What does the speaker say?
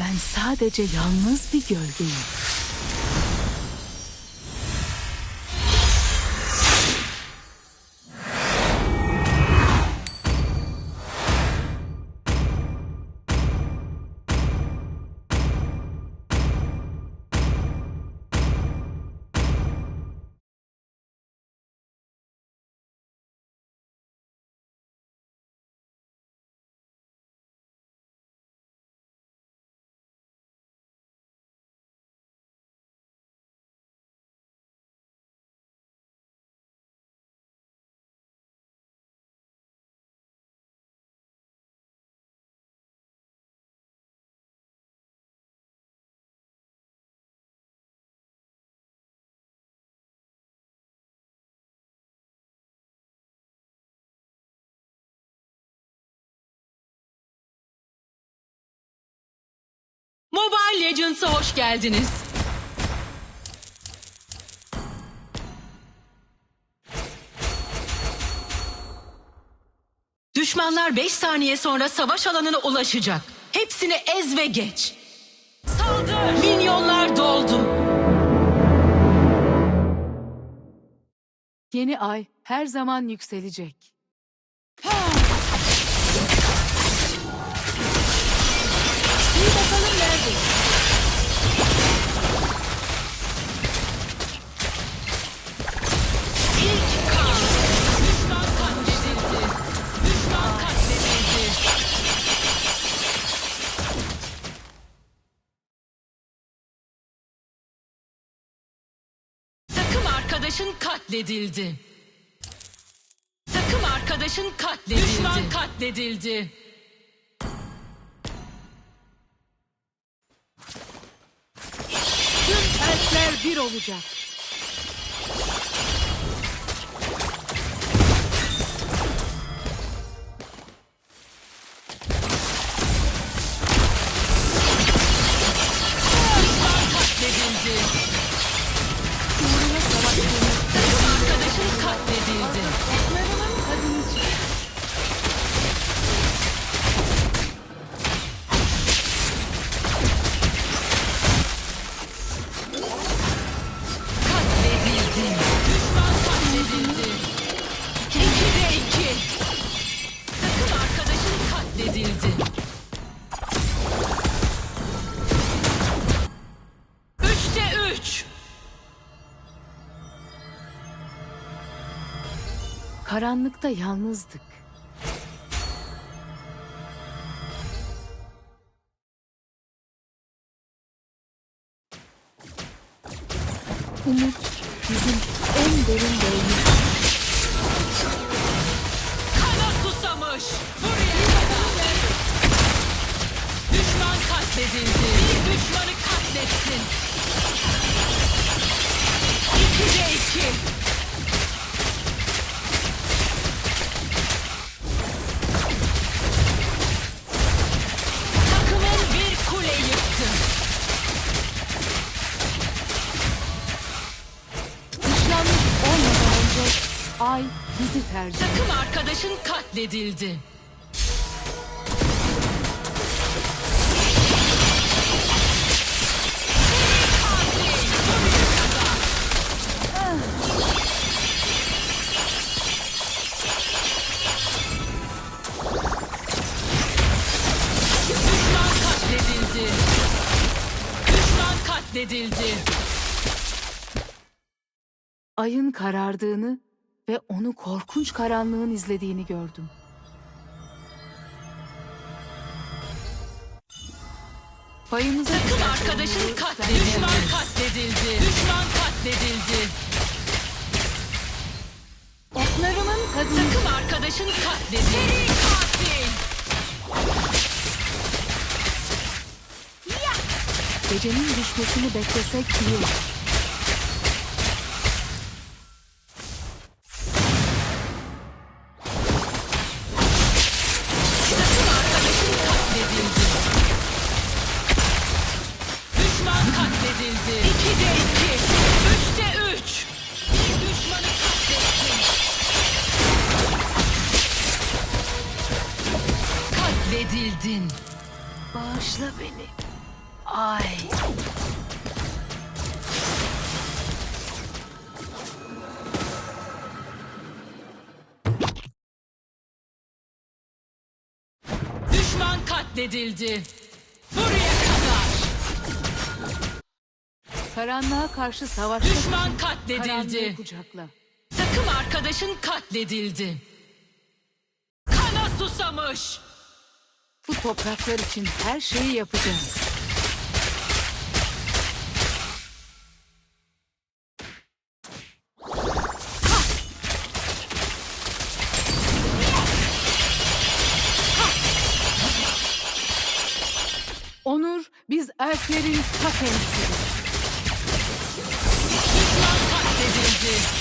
Ben sadece yalnız bir gölgeyim. Mobile Legends'a hoş geldiniz. Düşmanlar 5 saniye sonra savaş alanına ulaşacak. Hepsini ez ve geç. Saldır! Minyonlar doldu. Yeni ay her zaman yükselecek. Arkadaşın katledildi. Takım arkadaşın katledildi. Düşman katledildi. Tüm elfler bir olacak. Karanlıkta yalnızdık. Umut bizim en derin bölümümüz. Kana susamış. Buraya kadar. Düşman katledildi. Bir düşmanı katletsin. Ay bizi tercih Takım arkadaşın katledildi. Katledildi. Ayın karardığını ve onu korkunç karanlığın izlediğini gördüm. Payımıza Takım arkadaşın katledildi. Düşman katledildi. Düşman katledildi. Oklarımın tadını Takım arkadaşın katledildi. Seri katil. gecenin düşmesini beklesek iyi olur. Katledildi. İkide iki. Üçte üç. Bir düşmanı katlettin. Katledildin. Bağışla beni. Ay. Düşman katledildi. Karanlığa karşı savaşta Düşman karanlığı katledildi. kucakla. Takım arkadaşın katledildi. Kana susamış. Bu topraklar için her şeyi yapacağız. Onur, biz elflerin ta kendisiyiz. Katledildi.